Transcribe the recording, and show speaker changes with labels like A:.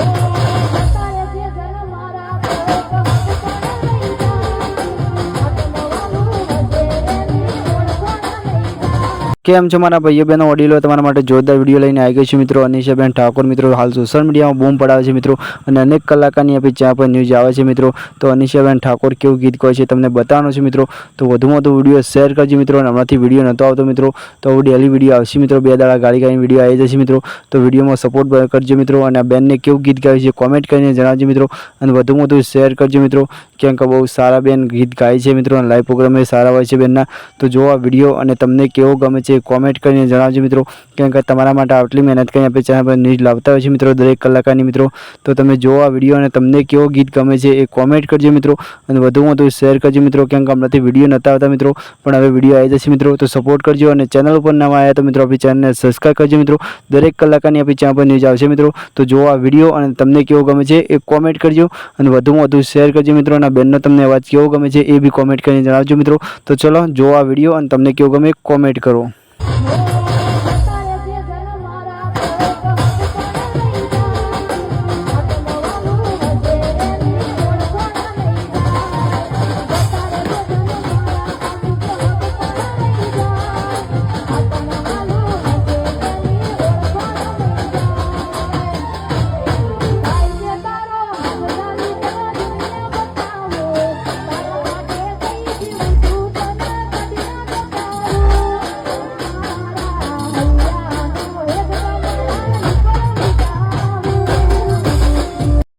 A: Oh.
B: કેમ છો મારા ભાઈઓ બહેનો, વડીલો? તમારા માટે જોરદાર વીડિયો લઈને આવી ગયો છું મિત્રો. અનિશાબેન ઠાકોર મિત્રો, હાલ સોશિયલ મીડિયામાં બૂમ પડાવે છે મિત્રો. અને અનેક કલાકારની આપણી ચા પર ન્યૂઝ આવે છે મિત્રો. તો અનિશાબેન ઠાકોર કેવું ગીત કહે છે તમને બતાવવાનું છે મિત્રો. તો વધુમાં વધુ વીડિયો શેર કરજો મિત્રો. અને હમણાંથી વીડિયો નહોતો આવતો મિત્રો, તો હવે ડેલી વીડિયો આવશે મિત્રો. બે દાડા ગાડી ગાડીને વીડિયો આવી જશે મિત્રો. તો વિડીયોમાં સપોર્ટ કરજો મિત્રો. અને આ બેનને કેવું ગીત ગાય છે કોમેન્ટ કરીને જણાવજો મિત્રો. અને વધુમાં વધુ શેર કરજો મિત્રો. કેમ કે બહુ સારા બેન ગીત ગાય છે મિત્રો. અને લાઈવ પ્રોગ્રામ સારા હોય છે બેનના. તો જો આ વીડિયો અને તમને કેવો ગમે છે કોમેન્ટ કરીને જણાવજો મિત્રો. કેમ કે તમારા માટે આટલી મહેનત કરીને આપણે ચેનલ પર ન્યૂઝ લાવતા હોય છે મિત્રો, દરેક કલાકારની મિત્રો, તો તમે જો આ વીડિયો અને તમને કેવો ગીત ગમે છે એ કોમેન્ટ કરજો મિત્રો. અને વધુમાં તો શેર કરજો મિત્રો, કેમ કે હમણાંથી વીડિયો નહોતા આવતા મિત્રો, પણ હવે વીડિયો આવી જશે મિત્રો, તો સપોર્ટ કરજો અને ચેનલ ઉપર નવા આવ્યા તો મિત્રો, આપણી ચેનલને સબસ્ક્રાઈબ કરજો મિત્રો. દરેક કલાકારની આપણી ચેનલ પર ન્યૂઝ આવશે મિત્રો, તો જો આ વીડિયો અને તમને કેવો ગમે છે એ કોમેન્ટ કરજો. અને વધુમાં વધુ શેર કરજો મિત્રો, અને બેનનો તમને અવાજ કેવો ગમે છે એ બી કોમેન્ટ કરીને જણાવજો મિત્રો. તો ચલો જો આ વીડિયો અને તમને કેવો ગમે કોમેન્ટ કરો.
A: Oh.